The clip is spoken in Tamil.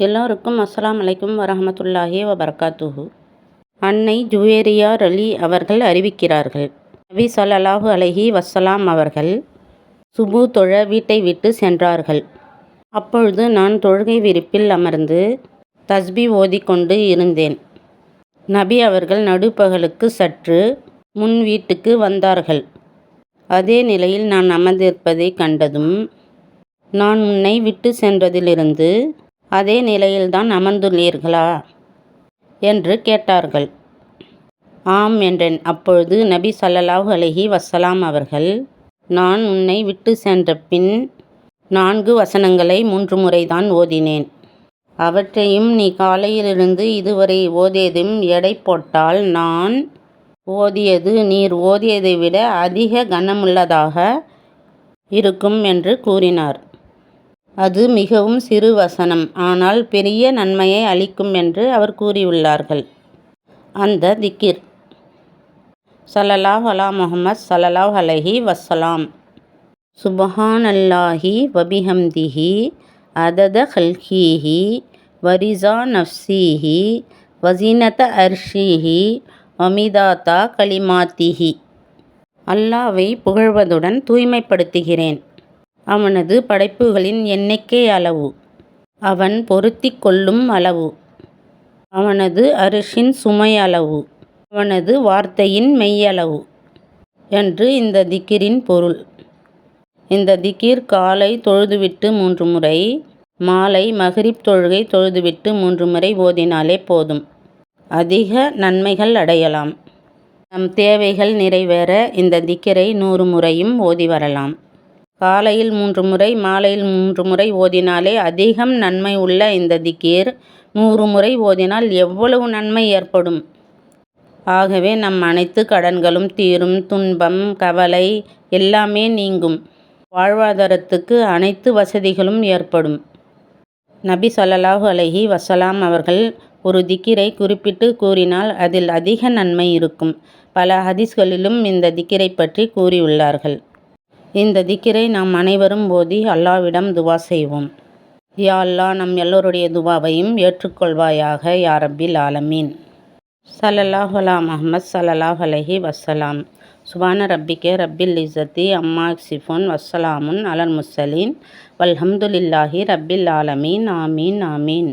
எல்லோருக்கும் அஸ்லாம் அலைக்கும் வரஹமத்துல்லாஹி வபர்காத்துஹு. அன்னை ஜுவேரியா ரலி அவர்கள் அறிவிக்கிறார்கள். நபி ஸல்லல்லாஹு அலஹி வஸ்ஸலாம் அவர்கள் சுபு தொழ வீட்டை விட்டு சென்றார்கள். அப்பொழுது நான் தொழுகை விரிப்பில் அமர்ந்து தஸ்பி ஓதிக்கொண்டு இருந்தேன். நபி அவர்கள் நடுப்பகலுக்கு சற்று முன் வீட்டுக்கு வந்தார்கள். அதே நிலையில் நான் அமர்ந்திருப்பதை கண்டதும் நான் உன்னை விட்டு சென்றதிலிருந்து அதே நிலையில்தான் அமர்ந்துள்ளீர்களா? என்று கேட்டார்கள். ஆம் என்றேன். அப்பொழுது நபி ஸல்லல்லாஹு அலஹி வசலாம் அவர்கள் நான் உன்னை விட்டு சென்ற பின் நான்கு வசனங்களை மூன்று முறைதான் ஓதினேன். அவற்றையும் நீ காலையிலிருந்து இதுவரை ஓதியதும் எடை போட்டால் நான் ஓதியது நீர் ஓதியதை விட அதிக கனமுள்ளதாக இருக்கும் என்று கூறினார். அது மிகவும் சிறு வசனம். ஆனால் பெரிய நன்மையை அளிக்கும் என்று அவர் கூறியுள்ளார்கள். அந்த திக்கிர். சலலாஹ் அலா முஹம்மத் ஸல்லல்லாஹு அலஹி வசலாம் சுபஹானல்லாஹி வபிஹம்திஹி அதத ஹல்ஹீஹி வரிசா நஃப்சீஹி வசீனத அர்ஷீஹி வமிதாத்தா கலிமாத்திஹி. அல்லாவை புகழ்வதுடன் தூய்மைப்படுத்துகிறேன். அவனது படைப்புகளின் எண்ணிக்கை அளவு. அவன் பொருத்தி கொள்ளும் அளவு. அவனது அரிசின் சுமை அளவு. அவனது வார்த்தையின் மெய்யளவு. என்று இந்த திக்கிரின் பொருள். இந்த திக்கிர் காலை தொழுதுவிட்டு மூன்று முறை மாலை மகரிப் தொழுகை தொழுதுவிட்டு மூன்று முறை ஓதினாலே போதும். அதிக நன்மைகள் அடையலாம். நம் தேவைகள் நிறைவேற இந்த திக்கிரை நூறு முறையும் ஓதி வரலாம். காலையில் மூன்று முறை மாலையில் மூன்று முறை ஓதினாலே அதிகம் நன்மை உள்ள இந்த திக்கீர். நூறு முறை ஓதினால் எவ்வளவு நன்மை ஏற்படும்? ஆகவே நம் அனைத்து கடன்களும் தீரும். துன்பம் கவலை எல்லாமே நீங்கும். வாழ்வாதாரத்துக்கு அனைத்து வசதிகளும் ஏற்படும். நபி சொல்லலாஹு அலஹி வசலாம் அவர்கள் ஒரு திக்கிரை குறிப்பிட்டு கூறினால் அதில் அதிக நன்மை இருக்கும். பல ஹதீஸ்களிலும் இந்த திக்கிரை பற்றி கூறியுள்ளார்கள். இந்த திக்கிரை நாம் அனைவரும் போதி அல்லாவிடம் துவா செய்வோம். யா அல்லா நம் எல்லோருடைய துவாவையும் ஏற்றுக்கொள்வாயாக யா ஆலமீன். சலல்லாஹலா அலா சலல்லாஹ் அலஹி அலைஹி வஸ்ஸலாம் சுபான ரப்பிக்கே ரப்பில் இசத்தி அம்மா சிஃபோன் வஸ்ஸலாமுன் அலல் முஸ்ஸலீன் வல்ஹம்துலில்லாஹி ரப்பில் ஆலமீன். ஆமீன் ஆமீன்.